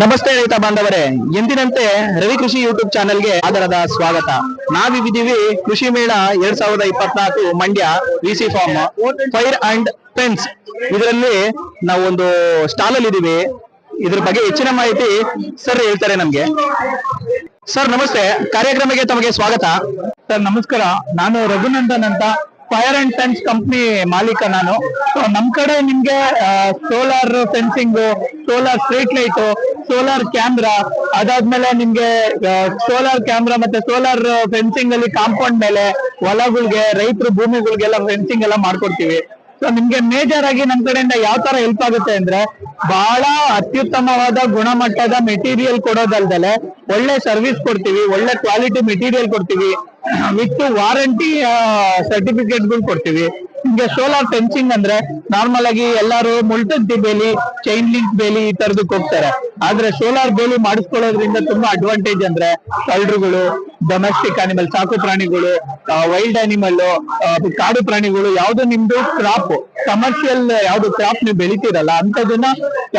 ನಮಸ್ತೆ ರೈತ ಬಾಂಧವರೇ. ಎಂದಿನಂತೆ ರವಿ ಕೃಷಿ ಯೂಟ್ಯೂಬ್ ಚಾನೆಲ್ಗೆ ಆಧಾರದ ಸ್ವಾಗತ. ನಾವಿದ್ದೀವಿ ಕೃಷಿ ಮೇಳ ಎರಡ್ ಸಾವಿರದ ಇಪ್ಪತ್ನಾಲ್ಕು Mandya VC farm fire and fence ಇದರಲ್ಲಿ ನಾವು ಒಂದು ಸ್ಟಾಲ್ ಅಲ್ಲಿ ಇದೀವಿ. ಇದ್ರ ಬಗ್ಗೆ ಹೆಚ್ಚಿನ ಮಾಹಿತಿ ಸರ್ ಹೇಳ್ತಾರೆ ನಮ್ಗೆ. ಸರ್ ನಮಸ್ತೆ. ಕಾರ್ಯಕ್ರಮಕ್ಕೆ ತಮಗೆ ಸ್ವಾಗತ. ಸರ್ ನಮಸ್ಕಾರ. ನಾನು ರಘುನಂದನ್ ಅಂತ. ಫೈರ್ ಅಂಡ್ ಫೆನ್ಸ್ ಕಂಪ್ನಿ ಮಾಲೀಕ ನಾನು. ಸೊ ನಮ್ ಕಡೆ ನಿಮ್ಗೆ solar fencing solar street light solar camera ಅದಾದ್ಮೇಲೆ ನಿಮ್ಗೆ ಸೋಲಾರ್ ಕ್ಯಾಮ್ರಾ ಮತ್ತೆ ಸೋಲಾರ್ ಫೆನ್ಸಿಂಗ್ ಅಲ್ಲಿ ಕಾಂಪೌಂಡ್ ಮೇಲೆ ಹೊಲಗಳಿಗೆ, ರೈತರು ಭೂಮಿಗಳಿಗೆಲ್ಲ ಫೆನ್ಸಿಂಗ್ ಎಲ್ಲ ಮಾಡ್ಕೊಡ್ತೀವಿ. ಸೊ ನಿಮ್ಗೆ ಮೇಜರ್ ಆಗಿ ನಮ್ ಕಡೆಯಿಂದ ಯಾವ ತರ ಹೆಲ್ಪ್ ಆಗುತ್ತೆ ಅಂದ್ರೆ ಬಹಳ ಅತ್ಯುತ್ತಮವಾದ ಗುಣಮಟ್ಟದ ಮೆಟೀರಿಯಲ್ ಕೊಡೋದಲ್ದಲೆ ಒಳ್ಳೆ ಸರ್ವಿಸ್ ಕೊಡ್ತೀವಿ, ಒಳ್ಳೆ ಕ್ವಾಲಿಟಿ ಮೆಟೀರಿಯಲ್ ಕೊಡ್ತೀವಿ, ವಿತ್ ವಾರಂಟಿ ಸರ್ಟಿಫಿಕೇಟ್ಗಳು ಕೊಡ್ತೀವಿ. ನಿಮ್ಗೆ ಸೋಲಾರ್ ಫೆನ್ಸಿಂಗ್ ಅಂದ್ರೆ ನಾರ್ಮಲ್ ಆಗಿ ಎಲ್ಲಾರು ಮುಳ್ತಂತಿ ಬೇಲಿ ಚೈನ್ ಲಿಂಕ್ ಬೇಲಿ ಈ ತರದಕ್ ಹೋಗ್ತಾರೆ. ಆದ್ರೆ ಸೋಲಾರ್ ಬೇಲಿ ಮಾಡಿಸ್ಕೊಳ್ಳೋದ್ರಿಂದ ತುಂಬಾ ಅಡ್ವಾಂಟೇಜ್ ಅಂದ್ರೆ ಕಳ್ಳರುಗಳು ಡೊಮೆಸ್ಟಿಕ್ ಅನಿಮಲ್ ಸಾಕು ಪ್ರಾಣಿಗಳು ವೈಲ್ಡ್ ಅನಿಮಲ್ ಕಾಡು ಪ್ರಾಣಿಗಳು, ಯಾವ್ದು ನಿಮ್ದು ಕ್ರಾಪ್ ಕಮರ್ಷಿಯಲ್ ಯಾವ್ದು ಕ್ರಾಪ್ ನೀವು ಬೆಳಿತೀರಲ್ಲ ಅಂತದನ್ನ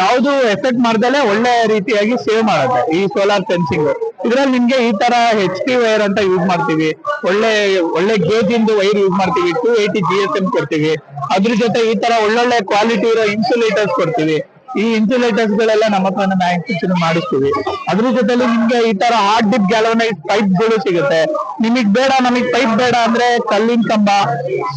ಯಾವ್ದು ಎಫೆಕ್ಟ್ ಮಾಡ್ದಲೆ ಒಳ್ಳೆ ರೀತಿಯಾಗಿ ಸೇವ್ ಮಾಡುತ್ತೆ ಈ ಸೋಲಾರ್ ಫೆನ್ಸಿಂಗ್ ಇದ್ರಲ್ಲಿ ನಿಮ್ಗೆ ಈ ತರ ಹೆಚ್ ಪಿ ವೈರ್ ಅಂತ ಯೂಸ್ ಮಾಡ್ತೀವಿ. ಒಳ್ಳೆ ಒಳ್ಳೆ ಗೇಜ್ ಇಂದು ವೈರ್ ಯೂಸ್ ಮಾಡ್ತೀವಿ. Two eighty G S M ಕೊಡ್ತೀವಿ. ಅದ್ರ ಜೊತೆ ಈ ತರ ಒಳ್ಳೊಳ್ಳೆ ಕ್ವಾಲಿಟಿ ಇರೋ ಇನ್ಸುಲೇಟರ್ಸ್ ಕೊಡ್ತೀವಿ. ಈ ಇನ್ಸುಲೇಟರ್ಸ್ ಗಳೆಲ್ಲ ನಮ್ಮ ಹತ್ರ ಮ್ಯಾನುಫ್ಯಾಕ್ಚರ್ ಮಾಡಿಸ್ತೀವಿ. ಅದ್ರ ಜೊತೆಲಿ ನಿಮ್ಗೆ ಈ ತರ ಹಾರ್ಡ್ ಡಿಪ್ ಗ್ಯಾಲೋನೈಸ್ ಪೈಪ್ಗಳು ಸಿಗುತ್ತೆ. ನಿಮಗ್ ಬೇಡ, ನಮಗ್ ಪೈಪ್ ಬೇಡ ಅಂದ್ರೆ ಕಲ್ಲಿನ ಕಂಬ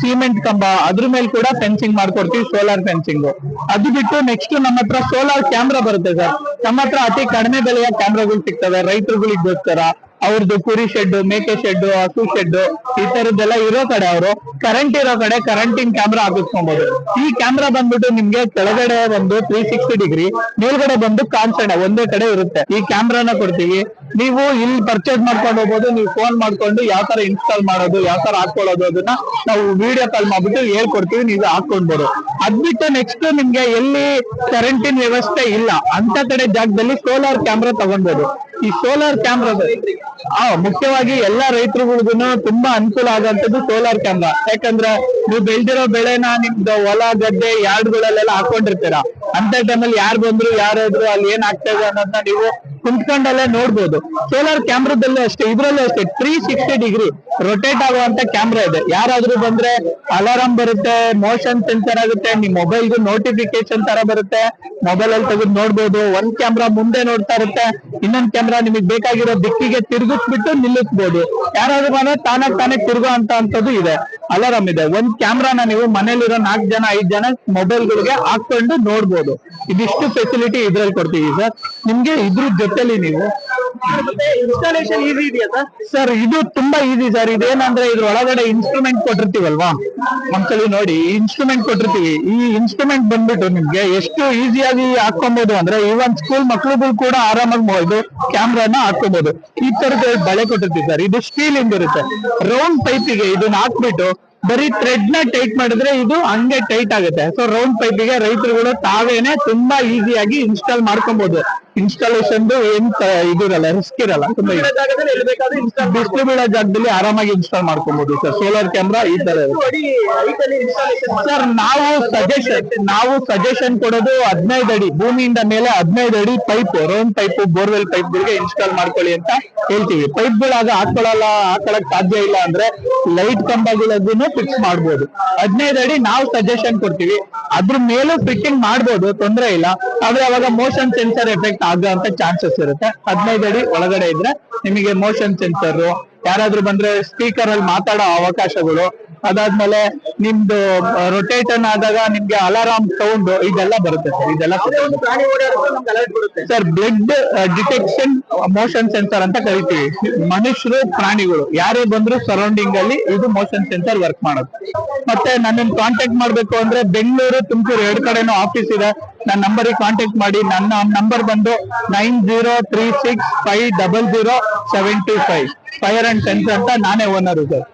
ಸಿಮೆಂಟ್ ಕಂಬ, ಅದ್ರ ಮೇಲೆ ಕೂಡ ಫೆನ್ಸಿಂಗ್ ಮಾಡ್ಕೊಡ್ತೀವಿ ಸೋಲಾರ್ ಫೆನ್ಸಿಂಗ್ ಅದು ಬಿಟ್ಟು ನೆಕ್ಸ್ಟ್ ನಮ್ಮ ಹತ್ರ ಸೋಲಾರ್ ಕ್ಯಾಮ್ರಾ ಬರುತ್ತೆ ಸರ್. ನಮ್ಮ ಹತ್ರ ಅತಿ ಕಡಿಮೆ ಬೆಲೆಯ ಕ್ಯಾಮ್ರಾಗಳು ಸಿಗ್ತವೆ ರೈತರುಗಳಿಗೋಸ್ಕರ ಅವ್ರದ್ದು ಕುರಿ ಶೆಡ್ ಮೇಕೆ ಶೆಡ್ ಹಸು ಶೆಡ್ ಈ ತರದ್ದೆಲ್ಲ ಇರೋ ಕಡೆ ಅವರು. ಕರೆಂಟ್ ಇರೋ ಕಡೆ ಕರೆಂಟಿನ್ ಕ್ಯಾಮ್ರಾ ಹಾಕಿಸ್ಕೊಬಹುದು ಈ ಕ್ಯಾಮ್ರಾ ಬಂದ್ಬಿಟ್ಟು ನಿಮ್ಗೆ ಕೆಳಗಡೆ ಒಂದು ತ್ರೀ ಸಿಕ್ಸ್ಟಿ ಡಿಗ್ರಿ ಮೇಲ್ಗಡೆ ಬಂದು ಕಾನ್ಸೆಂಟ್ ಒಂದೇ ಕಡೆ ಇರುತ್ತೆ. ಈ ಕ್ಯಾಮ್ರಾನ ಕೊಡ್ತೀವಿ. ನೀವು ಇಲ್ಲಿ ಪರ್ಚೇಸ್ ಮಾಡ್ಕೊಂಡು ಹೋಗ್ಬೋದು, ನೀವು ಫೋನ್ ಮಾಡ್ಕೊಂಡು ಯಾವ ತರ ಇನ್ಸ್ಟಾಲ್ ಮಾಡೋದು, ಯಾವ ತರ ಹಾಕೊಳ್ಳೋದು ಅದನ್ನ ನಾವು ವಿಡಿಯೋ ಕಾಲ್ ಮಾಡ್ಬಿಟ್ಟು ಹೇಳ್ಕೊಡ್ತೀವಿ, ನೀವು ಹಾಕೊಂಡ್ಬೋದು ಅದ್ಬಿಟ್ಟು ನೆಕ್ಸ್ಟ್ ನಿಮ್ಗೆ ಎಲ್ಲಿ ಕರೆಂಟಿನ ವ್ಯವಸ್ಥೆ ಇಲ್ಲ, ಅಂತ ಕಡೆ ಜಾಗದಲ್ಲಿ ಸೋಲಾರ್ ಕ್ಯಾಮ್ರಾ ತಗೊಂಡ್ಬೋದು. ಈ ಸೋಲಾರ್ ಕ್ಯಾಮ್ರಾ ಆ, ಮುಖ್ಯವಾಗಿ ಎಲ್ಲಾ ರೈತರುಗಳಿಗೂ ತುಂಬಾ ಅನುಕೂಲ ಆಗುವಂತದ್ದು ಸೋಲಾರ್ ಕ್ಯಾಮ್ರಾ ಯಾಕಂದ್ರೆ ನೀವು ಬೆಳ್ದಿರೋ ಬೆಳೆನ ನಿಮ್ದು ಹೊಲ, ಗದ್ದೆ ಯಾರ್ಡ್ಗಳಲ್ಲೆಲ್ಲ ಹಾಕೊಂಡಿರ್ತೀರಾ. ಅಂತ ಟೈಮಲ್ಲಿ ಯಾರು ಬಂದ್ರು, ಯಾರಾದ್ರು ಅಲ್ಲಿ ಏನ್ ಆಗ್ತಾ ಇದೆ ಅನ್ನೋದನ್ನ ನೀವು ಕುಂತ್ಕೊಂಡಲ್ಲೇ ನೋಡ್ಬೋದು. ಸೋಲಾರ್ ಕ್ಯಾಮ್ರಾದಲ್ಲೂ ಅಷ್ಟೇ, ಇದ್ರಲ್ಲೂ ಅಷ್ಟೇ ತ್ರೀ ಸಿಕ್ಸ್ಟಿ ಡಿಗ್ರಿ ರೊಟೇಟ್ ಆಗುವಂತ ಕ್ಯಾಮ್ರಾ ಇದೆ. ಯಾರಾದ್ರೂ ಬಂದ್ರೆ ಅಲಾರಾಮ್ ಬರುತ್ತೆ ಮೋಷನ್ ಸೆನ್ಸರ್ ಆಗುತ್ತೆ, ನಿಮ್ ಮೊಬೈಲ್ಗೂ ನೋಟಿಫಿಕೇಶನ್ ತರ ಬರುತ್ತೆ ಮೊಬೈಲ್ ಅಲ್ಲಿ ತೆಗೆದು ನೋಡ್ಬೋದು. ಒಂದ್ ಕ್ಯಾಮ್ರಾ ಮುಂದೆ ನೋಡ್ತಾ ಇರುತ್ತೆ, ಇನ್ನೊಂದ್ ಕ್ಯಾಮ್ರಾ ನಿಮಗೆ ಬೇಕಾಗಿರೋ ದಿಕ್ಕಿಗೆ ತಿರುಗಿಸ್ಬಿಟ್ಟು ನಿಲ್ಲಿಸ್ಬೋದು. ಯಾರಾದ್ರೂ ಬಂದ್ರೆ ತಾನಾಗ್ ತಾನೇ ತಿರುಗೋ ಅಂತ ಅಂತದ್ದು ಇದೆ. ಅಲಾರಾಮ್ ಇದೆ. ಒಂದ್ ಕ್ಯಾಮ್ರಾನ ನೀವು ಮನೇಲಿರೋ ನಾಲ್ಕು ಜನ, ಐದ್ ಜನ ಮೊಬೈಲ್ ಗಳಿಗೆ ಹಾಕೊಂಡು ನೋಡ್ಬೋದು. ಇದಿಷ್ಟು ಫೆಸಿಲಿಟಿ ಇದ್ರಲ್ಲಿ ಕೊಡ್ತೀವಿ ಸರ್. ನಿಮ್ಗೆ ಇದ್ರ ಜೊತೆಲಿ ನೀವು ಇನ್ಸ್ಟಾಲೇಷನ್ ಈಸಿ ಇದೆಯಾ ಸರ್ ಇದು ತುಂಬಾ ಈಸಿ ಸರ್ ಇದೇನಂದ್ರೆ ಇದ್ರ ಒಳಗಡೆ ಇನ್ಸ್ಟ್ರೂಮೆಂಟ್ ಕೊಟ್ಟಿರ್ತೀವಲ್ವಾ? ಒಂದ್ಸಲಿ ನೋಡಿ ಇನ್ಸ್ಟ್ರೂಮೆಂಟ್ ಕೊಟ್ಟಿರ್ತೀವಿ. ಈ ಇನ್ಸ್ಟ್ರೂಮೆಂಟ್ ಬಂದ್ಬಿಟ್ಟು ನಿಮ್ಗೆ ಎಷ್ಟು ಈಸಿಯಾಗಿ ಹಾಕೊಬಹುದು ಅಂದ್ರೆ ಈವನ್ ಸ್ಕೂಲ್ ಮಕ್ಳುಗಳು ಕೂಡ ಆರಾಮಾಗಿ ಇದು ಕ್ಯಾಮ್ರಾನ ಹಾಕೋಬಹುದು ಈ ತರದ ಬಳೆ ಕೊಟ್ಟಿರ್ತೀವಿ ಸರ್ ಇದು ಸ್ಟೀಲ್ ಇಂದ ಇರುತ್ತೆ. ರೌಂಡ್ ಪೈಪಿಗೆ ಇದನ್ನ ಹಾಕ್ಬಿಟ್ಟು ಬರೀ ಥ್ರೆಡ್ನ ಟೈಟ್ ಮಾಡಿದ್ರೆ ಇದು ಹಂಗೆ ಟೈಟ್ ಆಗುತ್ತೆ. ಸೊ ರೌಂಡ್ ಪೈಪಿಗೆ ರೈತರುಗಳು ತಾವೇನೆ ತುಂಬಾ ಈಸಿಯಾಗಿ ಇನ್ಸ್ಟಾಲ್ ಮಾಡ್ಕೊಬಹುದು ಇನ್ಸ್ಟಾಲೇಷನ್ ಏನ್ ಇದಿರಲ್ಲ ರಿಸ್ಕ್ ಇರಲ್ಲ ತುಂಬಾ ಬಿಸಿಲು ಬೀಳೋ ಜಾಗದಲ್ಲಿ ಆರಾಮಾಗಿ ಇನ್ಸ್ಟಾಲ್ ಮಾಡ್ಕೊಬಹುದು ಸರ್. ಸೋಲಾರ್ ಕ್ಯಾಮ್ರಾ ಈ ತರ ಸರ್ ನಾವು ಸಜೆಷನ್ ನಾವು ಸಜೆಷನ್ ಕೊಡೋದು ಹದಿನೈದು ಅಡಿ ಭೂಮಿಯಿಂದ ಮೇಲೆ ಹದಿನೈದು ಅಡಿ ಪೈಪ್ ರೋನ್ ಪೈಪ್ ಬೋರ್ವೆಲ್ ಪೈಪ್ ಗಳಿಗೆ ಇನ್ಸ್ಟಾಲ್ ಮಾಡ್ಕೊಳ್ಳಿ ಅಂತ ಹೇಳ್ತೀವಿ. ಪೈಪ್ ಗಳಾಗ ಹಾಕೊಳ್ಳಲ್ಲ ಹಾಕೊಳಕ್ ಸಾಧ್ಯ ಇಲ್ಲ ಅಂದ್ರೆ ಲೈಟ್ ಕಂಬಗಳಿಗೂ ಫಿಕ್ಸ್ ಮಾಡ್ಬೋದು. ಹದಿನೈದು ಅಡಿ ನಾವು ಸಜೆಷನ್ ಕೊಡ್ತೀವಿ. ಅದ್ರ ಮೇಲೂ ಫಿಟ್ಟಿಂಗ್ ಮಾಡ್ಬೋದು ತೊಂದ್ರೆ ಇಲ್ಲ. ಆದ್ರೆ ಅವಾಗ ಮೋಷನ್ ಸೆನ್ಸರ್ ಎಫೆಕ್ಟ್ ಆಗೋ ಅಂತ ಚಾನ್ಸಸ್ ಇರುತ್ತೆ. ಹದಿನೈದು ಅಡಿ ಒಳಗಡೆ ಇದ್ರೆ ನಿಮಗೆ ಮೋಷನ್ ಸೆನ್ಸರ್ ಯಾರಾದ್ರೂ ಬಂದ್ರೆ ಸ್ಪೀಕರ್ ಅಲ್ಲಿ ಮಾತಾಡೋ ಅವಕಾಶಗಳು ಅದಾದ್ಮೇಲೆ ನಿಮ್ದು ರೊಟೇಟನ್ ಆದಾಗ ನಿಮ್ಗೆ ಅಲಾರಾಮ್ ಸೌಂಡ್ ಇದೆಲ್ಲ ಬರುತ್ತೆ ಸರ್ ಇದೆಲ್ಲ sir blood detection motion sensor ಅಂತ ಕರಿತೀವಿ. ಮನುಷ್ಯರು ಪ್ರಾಣಿಗಳು ಯಾರೇ ಬಂದ್ರು ಸರೌಂಡಿಂಗ್ ಅಲ್ಲಿ ಇದು ಮೋಷನ್ ಸೆನ್ಸರ್ ವರ್ಕ್ ಮಾಡುತ್ತೆ ಮತ್ತೆ ನನ್ನನ್ನು ಕಾಂಟ್ಯಾಕ್ಟ್ ಮಾಡ್ಬೇಕು ಅಂದ್ರೆ ಬೆಂಗಳೂರು ತುಮಕೂರು ಎರಡು ಕಡೆನೂ ಆಫೀಸ್ ಇದೆ. ನನ್ನ ನಂಬರಿಗೆ ಕಾಂಟ್ಯಾಕ್ಟ್ ಮಾಡಿ ನನ್ನ ನಂಬರ್ ಬಂದು nine zero three six five double zero seven two five fire and sensor ಅಂತ ನಾನೇ ಓನರ್ ಸರ್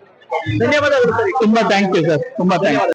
ಧನ್ಯವಾದಗಳು ಸರ್. ತುಂಬಾ ಥ್ಯಾಂಕ್ ಯು ಸರ್. ತುಂಬಾ ಥ್ಯಾಂಕ್ ಯು